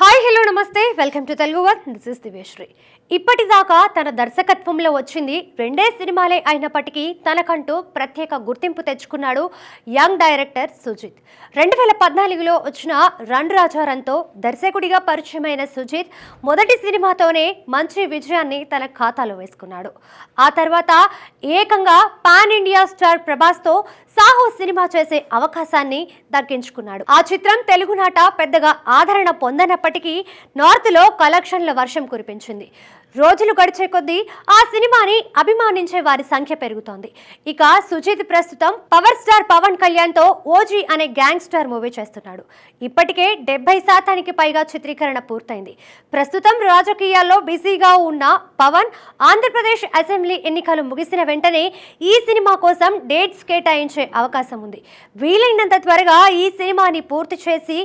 Hi hello నమస్తే. Welcome to Telugu one this is Divyashri ఇప్పటిదాకా తన దర్శకత్వంలో వచ్చింది రెండే సినిమాలే అయినప్పటికీ తనకంటూ ప్రత్యేక గుర్తింపు తెచ్చుకున్నాడు యంగ్ డైరెక్టర్ సుజిత్. రెండు వేల పద్నాలుగులో వచ్చిన రణ్ రాజారంతో దర్శకుడిగా పరిచయమైన సుజిత్ మొదటి సినిమాతోనే మంచి విజయాన్ని తన ఖాతాలో వేసుకున్నాడు. ఆ తర్వాత ఏకంగా పాన్ ఇండియా స్టార్ ప్రభాస్తో సాహో సినిమా చేసే అవకాశాన్ని దక్కించుకున్నాడు. ఆ చిత్రం తెలుగునాట పెద్దగా ఆదరణ పొందనప్పటికీ నార్త్లో కలెక్షన్ల వర్షం కురిపించింది. రోజులు గడిచే కొద్దీ ఆ సినిమాని అభిమానించే వారి సంఖ్య పెరుగుతోంది. ఇక సుజిత్ ప్రస్తుతం పవర్ స్టార్ పవన్ కళ్యాణ్తో ఓజీ అనే గ్యాంగ్ స్టార్ మూవీ చేస్తున్నాడు. ఇప్పటికే డెబ్బై శాతానికి పైగా చిత్రీకరణ పూర్తయింది. ప్రస్తుతం రాజకీయాల్లో బిజీగా ఉన్న పవన్ ఆంధ్రప్రదేశ్ అసెంబ్లీ ఎన్నికలు ముగిసిన వెంటనే ఈ సినిమా కోసం డేట్స్ కేటాయించే అవకాశం ఉంది. వీలైనంత త్వరగా ఈ సినిమాని పూర్తి చేసి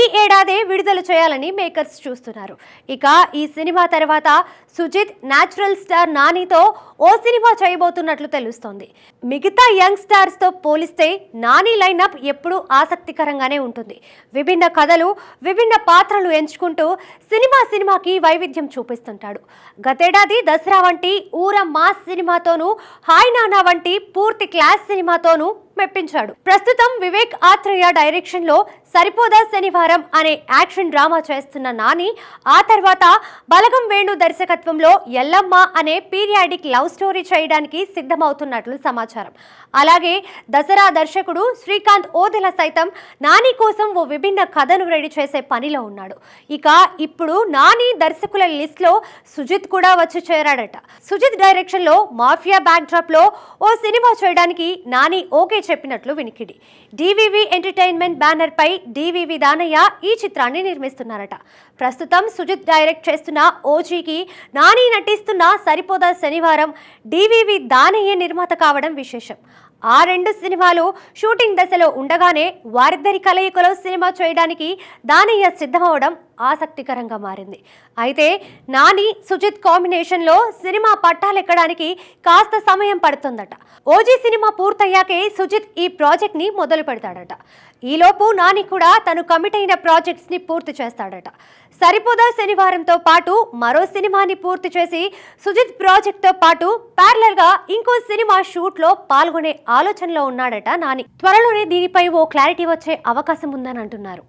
ఈ ఏడాదే విడుదల చేయాలని మేకర్స్ చూస్తున్నారు. ఇక ఈ సినిమా తర్వాత సుజిత్ న్యాచురల్ స్టార్ నానితో ఓ సినిమా చేయబోతున్నట్లు తెలుస్తోంది. మిగతా యంగ్ స్టార్స్తో పోలిస్తే నాని లైనప్ ఎప్పుడూ ఆసక్తికరంగానే ఉంటుంది. విభిన్న కథలు విభిన్న పాత్రలు ఎంచుకుంటూ సినిమా సినిమాకి వైవిధ్యం చూపిస్తుంటాడు. గతేడాది దసరా వంటి ఊర మాస్ సినిమాతోనూ హాయ్ నానా వంటి పూర్తి క్లాస్ సినిమాతోనూ మెప్పించాడు. ప్రస్తుతం వివేక్ ఆత్రేయ డైరెక్షన్లో సరిపోదా శనివారం అనే యాక్షన్ డ్రామా చేస్తున్న నాని ఆ తర్వాత బలగం వేణు దర్శకత్వంలో ఎల్లమ్మ అనే పీరియాడిక్ లవ్ స్టోరీ చేయడానికి సిద్ధమవుతున్నట్లు సమాచారం. అలాగే దసరా దర్శకుడు శ్రీకాంత్ ఓదెల సైతం నాని కోసం ఓ విభిన్న కథను రెడీ చేసే పనిలో ఉన్నాడు. ఇక ఇప్పుడు నాని దర్శకుల లిస్ట్లో సుజిత్ కూడా వచ్చి చేరాడట. సుజిత్ డైరెక్షన్లో మాఫియా బ్యాక్ డ్రాప్లో ఓ సినిమా చేయడానికి నాని ఓకే చెప్పినట్లు వినికిడి. డివివి ఎంటర్టైన్మెంట్ బ్యానర్ పై డివివి దానయ్య ఈ చిత్రాన్ని నిర్మిస్తున్నారట. ప్రస్తుతం సుజిత్ డైరెక్ట్ చేస్తున్న ఓజీకి నాని నటిస్తున్న సరిపోదా శనివారం డివివి దానయ్య నిర్మాత కావడం విశేషం. ఆ రెండు సినిమాలు షూటింగ్ దశలో ఉండగానే వారిద్దరి కలయికలో సినిమా చేయడానికి దానయ్య సిద్ధమవడం ఆసక్తికరంగా మారింది. అయితే నాని సుజిత్ కాంబినేషన్లో సినిమా పట్టాలెక్కడానికి కాస్త సమయం పడుతుందట. ఓజీ సినిమా పూర్తయ్యాకే సుజిత్ ఈ ప్రాజెక్ట్ని మొదలు పెడతాడట ఈలోపు నాని కూడా తను కమిట్ అయిన ప్రాజెక్ట్స్ని పూర్తి చేస్తాడట. సరిపోదా శనివారంతో పాటు మరో సినిమాని పూర్తి చేసి సుజిత్ ప్రాజెక్ట్తో పాటు ప్యారలర్గా ఇంకో సినిమా షూట్లో పాల్గొనే ఆలోచనలో ఉన్నాడట నాని. త్వరలోనే దీనిపై ఓ క్లారిటీ వచ్చే అవకాశం ఉందని అంటున్నారు.